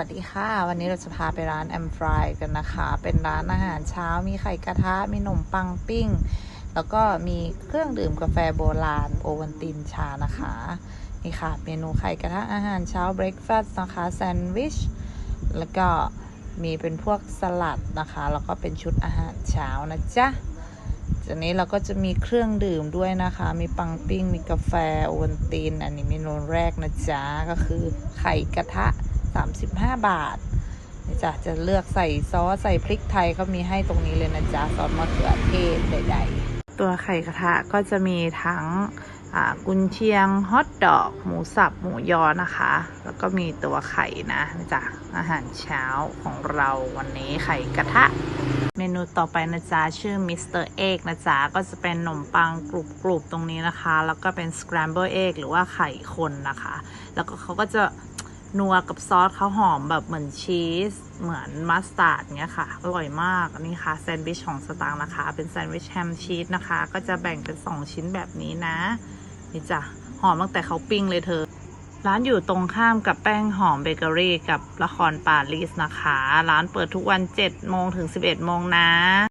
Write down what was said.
สวัสดีค่ะ วันนี้เราจะพาไปร้านแอมฟรายกันนะคะ เป็นร้านอาหารเช้ามีไข่กระทะ มีขนมปังปิ้ง แล้วก็มีเครื่องดื่มกาแฟโบราณ โอวันตินชานะคะ นี่ค่ะ เมนูไข่กระทะอาหารเช้าเบรคฟาสต์นะคะแซนด์วิช แล้วก็มีเป็นพวกสลัดนะคะ แล้วก็เป็นชุดอาหารเช้านะจ๊ะจากนี้เราก็จะมีเครื่องดื่มด้วยนะคะ มีปังปิ้ง มีกาแฟโอวัลติน อันนี้เมนูแรกนะจ๊ะ ก็คือไข่กระทะ 35 บาทนี่จ้ะจะเลือกใส่ซอสใส่พริกไทยเขามีให้ตรงนี้เลยนะจ๊ะซอสมะเขือเทศใดๆ ตัวไข่กระทะก็จะมีทั้งกุนเชียงฮอทดอก หมูสับ หมูยอนะคะ แล้วก็มีตัวไข่นะจ้ะอาหารเช้าของเราวันนี้ไข่กระทะ เมนูต่อไปนะจ๊ะ ชื่อมิสเตอร์เอกนะจ๊ะ ก็จะเป็นขนมปังกรุบๆตรงนี้นะคะ แล้วก็เป็นสครัมเบิลเอกหรือว่าไข่คนนะคะ แล้วก็เขาก็จะ นัวกับซอสเขาหอมแบบเหมือนชีส เหมือนมัสตาร์ดเงี้ยค่ะ อร่อยมาก อันนี้ค่ะแซนด์วิชของสตางค์นะคะ เป็นแซนด์วิชแฮมชีสนะคะ ก็จะแบ่งเป็น 2 ชิ้นแบบนี้นะ นี่จ้ะ หอมตั้งแต่เขาปิ้งเลยเธอ ร้านอยู่ตรงข้ามกับแป้งหอมเบเกอรี่กับละครปารีสนะคะ ร้านเปิดทุกวัน7โมงถึง 11โมงนะ